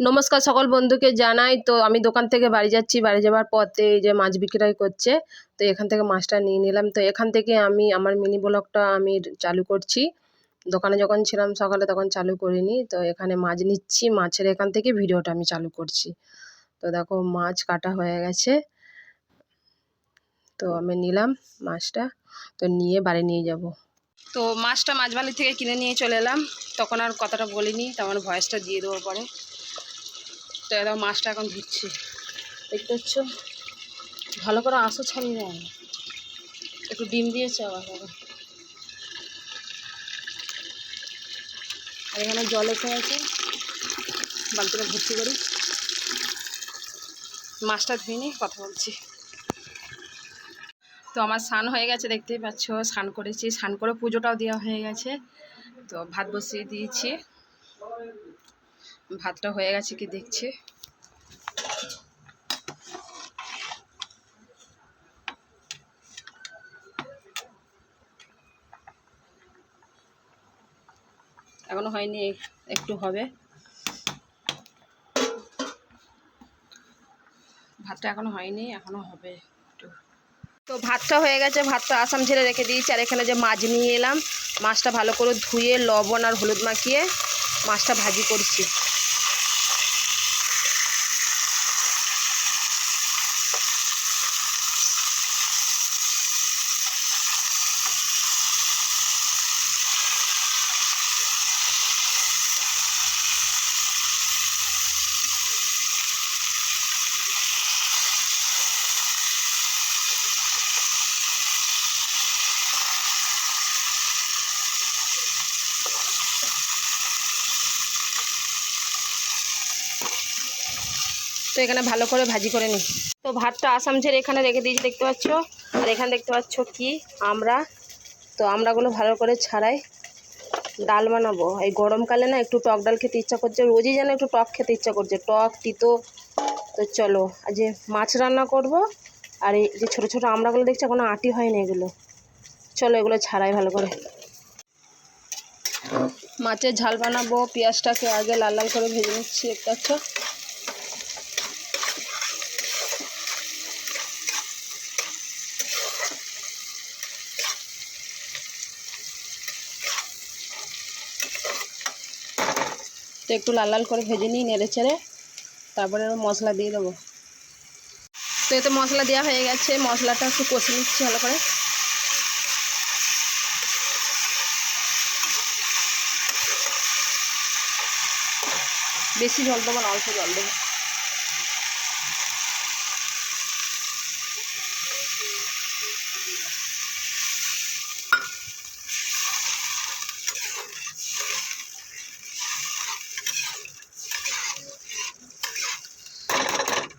নমস্কার সকল বন্ধুকে জানাই। তো আমি দোকান থেকে বাড়ি যাচ্ছি, বাড়ি যাওয়ার পথে এই যে মাছ বিক্রয় করছে, তো এখান থেকে মাছটা নিয়ে নিলাম। তো এখান থেকে আমি আমার মিনি ব্লগটা আমি চালু করছি। দোকানে যখন ছিলাম সকালে তখন চালু করিনি, তো এখানে মাছ নিচ্ছি, মাছের এখান থেকে ভিডিওটা আমি চালু করছি। তো দেখো মাছ কাটা হয়ে গেছে। তো আমি নিলাম মাছটা, তো নিয়ে বাড়ি নিয়ে যাব। তো মাছটা মাছবালি থেকে কিনে নিয়ে চলে এলাম। তখন আর কথাটা বলিনি তখন ভয়েসটা দিয়ে দেবো পরে। তো এরকম মাছটা এখন ধুচ্ছি দেখতে পাচ্ছ? ভালো করে আঁশও ছাড়িয়ে দেয় একটু ডিম দিয়েছে আবার। আর এখানে জল এসে আছে বালতিটা ভর্তি করি। মাছটা ধুয়ে নিয়ে কথা বলছি। তো আমার স্নান হয়ে গেছে, দেখতেই পাচ্ছ। স্নান করেছি। স্নান করে পুজোটাও দেওয়া হয়ে গেছে। তো ভাত বসিয়ে দিয়েছি। ভাতটা হয়ে গেছে কি দেখছে। এখনও হয়নি, একটু হবে। ভাতটা এখনও হয়নি, এখনও হবে একটু। তো ভাতটা হয়ে গেছে, ভাতটা আসাম ঝেড়ে রেখে দিয়েছি, আর এখানে যে মাছ নিয়ে এলাম, মাছটা ভালো করে ধুয়ে লবণ আর হলুদ মাখিয়ে মাছটা ভাজি করছি। এখানে ভালো করে ভাজি করে নিই তো ভাতটা আসাম ঝেড়ে এখানে রেখে দিয়েছি, দেখতে পাচ্ছ? আর এখানে দেখতে পাচ্ছ কি? আমরা। তো আমরাগুলো ভালো করে ছাড়াই ডাল বানাবো। এই গরমকালে না একটু টক ডাল খেতে ইচ্ছা করছে। রোজই যেন একটু টক খেতে ইচ্ছা করছে। টক, তিতো। তো চলো যে মাছ রান্না করব, আর এই যে ছোটো ছোটো আমড়াগুলো দেখছি, এখনও আটি হয়নি এগুলো। চলো এগুলো ছাড়াই ভালো করে। মাছের ঝাল বানাবো, পেঁয়াজটাকে আগে লাল লাল করে ভেজে নিচ্ছি, দেখতে পাচ্ছ? তো একটু লাল লাল করে ভেজে নিই নেড়ে চেড়ে। তারপরে মশলা দিয়ে দেবো। তো এতে মশলা দেওয়া হয়ে গেছে। মশলাটা একটু কষে নিচ্ছি ভালো করে। বেশি জল দেবো না, অল্প জল দেবো।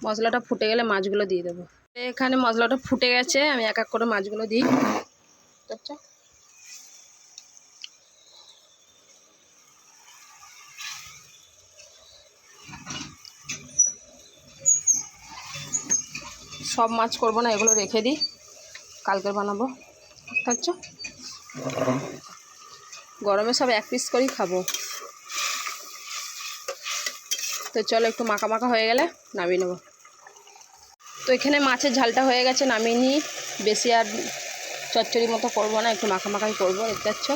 মশলাটা ফুটে গেলে মাছগুলো দিয়ে দেবো। এখানে মশলাটা ফুটে গেছে, আমি এক এক করে মাছগুলো দিই। আচ্ছা সব মাছ করব না, এগুলো রেখে দিই। কালকে বানাবো। আচ্ছা গরমে সব এক পিস করেই খাব। তো চলো একটু মাখা মাখা হয়ে গেলে নামিয়ে নেব। তো এখানে মাছের ঝালটা হয়ে গেছে, নামিয়ে নিই। বেশি আর চচ্চড়ি মতো করব না, একটু মাখামাখাই করব, দেখতে পাচ্ছ?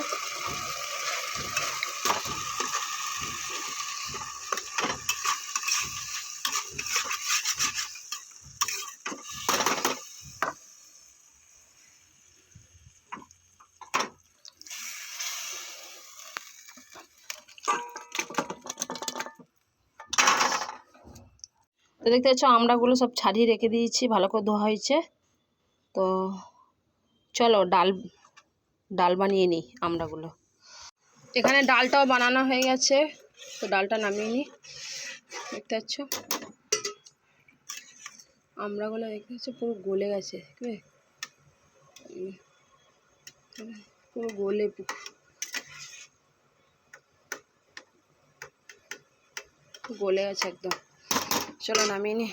তো দেখতে পাচ্ছ, আমড়াগুলো সব ছাড়িয়ে রেখে দিয়েছি, ভালো করে ধোয়া হয়েছে। তো চলো ডাল ডাল বানিয়ে নিই আমড়াগুলো। এখানে ডালটাও বানানো হয়ে গেছে, তো ডালটা নামিয়ে নিই। দেখতে পাচ্ছ, আমড়াগুলো দেখতে পাচ্ছ, পুরো গলে গেছে পুরো গলে গলে গেছে একদম। চলো নামিয়ে নি।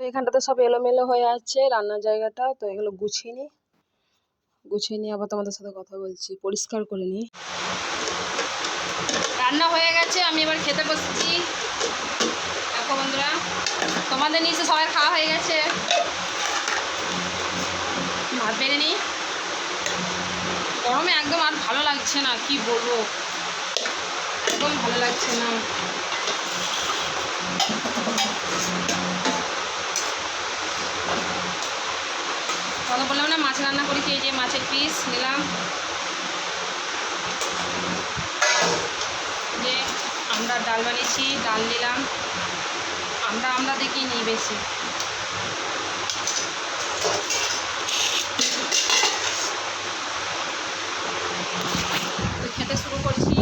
এখানটাতে সব এলোমেলো হয়ে আছে, রান্নার জায়গাটা তো এগুলো গুছিয়ে নিই গুছিয়ে নিয়ে আবার তোমাদের সাথে কথা বলছি, পরিষ্কার করে নিই। রান্না হয়ে গেছে, আমি এবার খেতে বসছি। তোমাদের নিচে সবাই খাওয়া হয়ে গেছে। ভাত বেড়ে নিই গরমে একদম আর ভালো লাগছে না, কি বলব? একদম ভালো লাগছে না। কথা বললাম না, মাছ রান্না করেছি, এই যে মাছের পিস নিলাম। যে আমরা ডাল বানিয়েছি, ডাল নিলাম। আমরা আমরা দেখি নিই বেশি। তো খেতে শুরু করছি।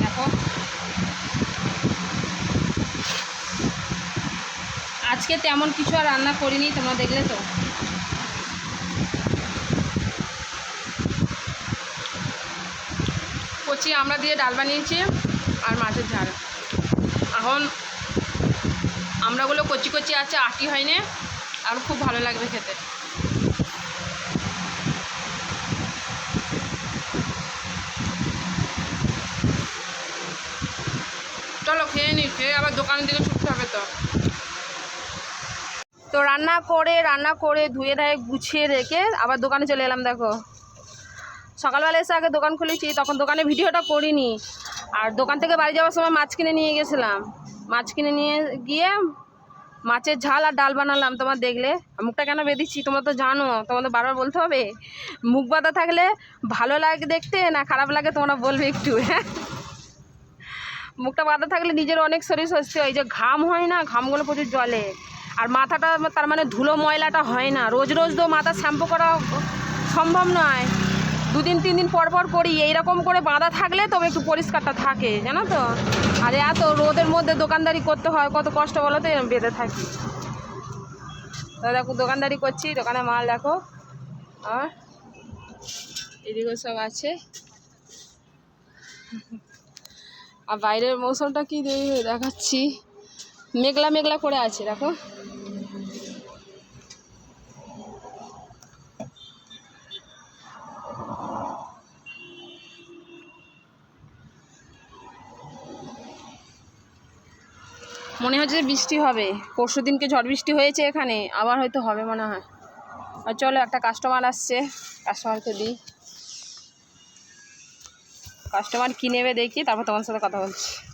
দেখো। আজকে তেমন কিছু আর রান্না করিনি, তোমরা দেখলে তো। কচি আমরা দিয়ে ডাল বানিয়েছি আর মাছের ঝাল। এখন আমরাগুলো কচি কচি আছে, আটি হয়নি, আর খুব ভালো লাগবে খেতে। চলো খেয়ে নি, খেয়ে আবার দোকানের দিকে ছুটতে হবে তো। তো রান্না করে রান্না করে ধুয়ে ধায়ে গুছিয়ে রেখে আবার দোকানে চলে এলাম, দেখো। সকালবেলা এসে আগে দোকান খুলেছি, তখন দোকানে ভিডিওটা করিনি। আর দোকান থেকে বাড়ি যাওয়ার সময় মাছ কিনে নিয়ে গেছিলাম। মাছ কিনে নিয়ে গিয়ে মাছের ঝাল আর ডাল বানালাম, তোমার দেখলে। মুখটা কেন বেঁধেছি? তোমরা তো জানো, তোমাদের বারবার বলতে হবে। মুখ বাঁধা থাকলে ভালো লাগে দেখতে, না খারাপ লাগে তোমরা বলবে একটু। হ্যাঁ মুখটা বাঁধা থাকলে নিজের অনেক শরীর স্বস্তি হয়। যে ঘাম হয় না, ঘামগুলো প্রচুর জলে আর মাথাটা তার মানে ধুলো ময়লাটা হয় না। রোজ রোজ তো মাথা শ্যাম্পু করা সম্ভব নয়। দুদিন তিন দিন পর পর করি। এইরকম করে বাঁধা থাকলে তবে একটু পরিষ্কারটা থাকে, জানো তো? আর এত রোদের মধ্যে দোকানদারি করতে হয়, কত কষ্ট বলো তো এরম বেঁধে থাকি। দেখো, দোকানদারি করছি, দোকানে মাল দেখো। আর এদিকে সব আছে। আর বাইরের মৌসুমটা কি দেখাচ্ছি? মেঘলা মেঘলা করে আছে, দেখো। মনে হচ্ছে যে বৃষ্টি হবে। পরশু দিনকে ঝড় বৃষ্টি হয়েছে এখানে, আবার হয়তো হবে মনে হয়। আর চলো, একটা কাস্টমার আসছে। কাস্টমারকে দিই। কাস্টমার কী নেবে দেখি, তারপর তোমার সাথে কথা বলছি।